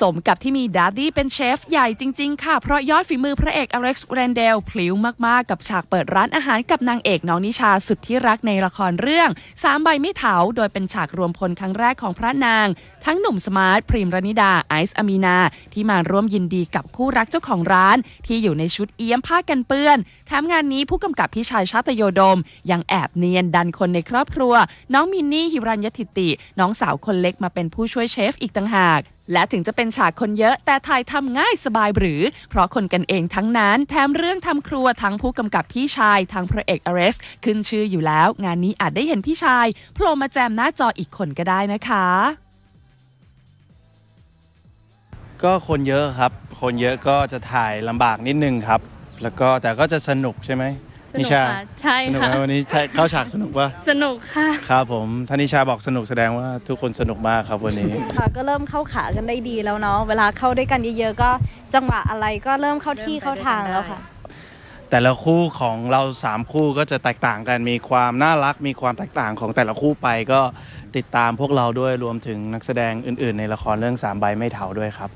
สมกับที่มีดัดดี้เป็นเชฟใหญ่จริง ๆ ค่ะ เพราะยอดฝีมือพระเอกอเล็กซ์แรนเดลพลิ้วมาก ๆ กับฉากเปิดร้านอาหารกับนางเอกน้องนิชาสุดที่รักในละครเรื่องสามใบไม่เถาโดยเป็นฉากรวมพลครั้งแรกของพระนาง ทั้งหนุ่มสมาร์ทพริมรนิดาไอซ์อามีนา ที่มาร่วมยินดีกับคู่รักเจ้าของร้าน ที่อยู่ในชุดเอี้ยมผ้ากันเปื้อนแถมงานนี้ผู้กำกับพี่ชายชาตโยดม ยังแอบเนียนดันคนในครอบครัว น้องมินนี่ฮิรัญยติติ น้องสาวคนเล็กมาเป็นผู้ช่วยเชฟอีกต่างหาก และถึงจะเป็นฉากคนเยอะแต่ถ่ายทำง่ายสบายหรือ เพราะคนกันเองทั้งนั้น แถมเรื่องทำครัวทั้งผู้กำกับพี่ชายทั้งพระเอกอเรส ขึ้นชื่ออยู่แล้ว งานนี้อาจได้เห็นพี่ชายโผล่มาแจมหน้าจออีกคนก็ได้นะคะ ก็คนเยอะครับ คนเยอะก็จะถ่ายลำบากนิดนึงครับ แล้วก็แต่ก็จะสนุกใช่ไหม สนุนิกชาค่ะใช่สนุกค่ะ ไหมวันนี้ถ่ายเข้าฉากสนุกปะสนุกค่ะ ครับผมถ้านิชาบอกสนุกแสดงว่าทุกคนสนุกมากครับวันนี้ ค่ะก็เริ่มเข้าขากันได้ดีแล้วเนาะ เวลาเข้าด้วยกันเยอะๆก็จังหวะอะไรก็เริ่มเข้าที่เข้าทางแล้วค่ะ แต่ละคู่ของเราสามคู่ก็จะแตกต่างกันมีความน่ารัก มีความแตกต่างของแต่ละคู่ไปก็ติดตามพวกเราด้วยรวมถึงนักแสดงอื่น ๆ ในละครเรื่องสามใบไม่เถาด้วยครับ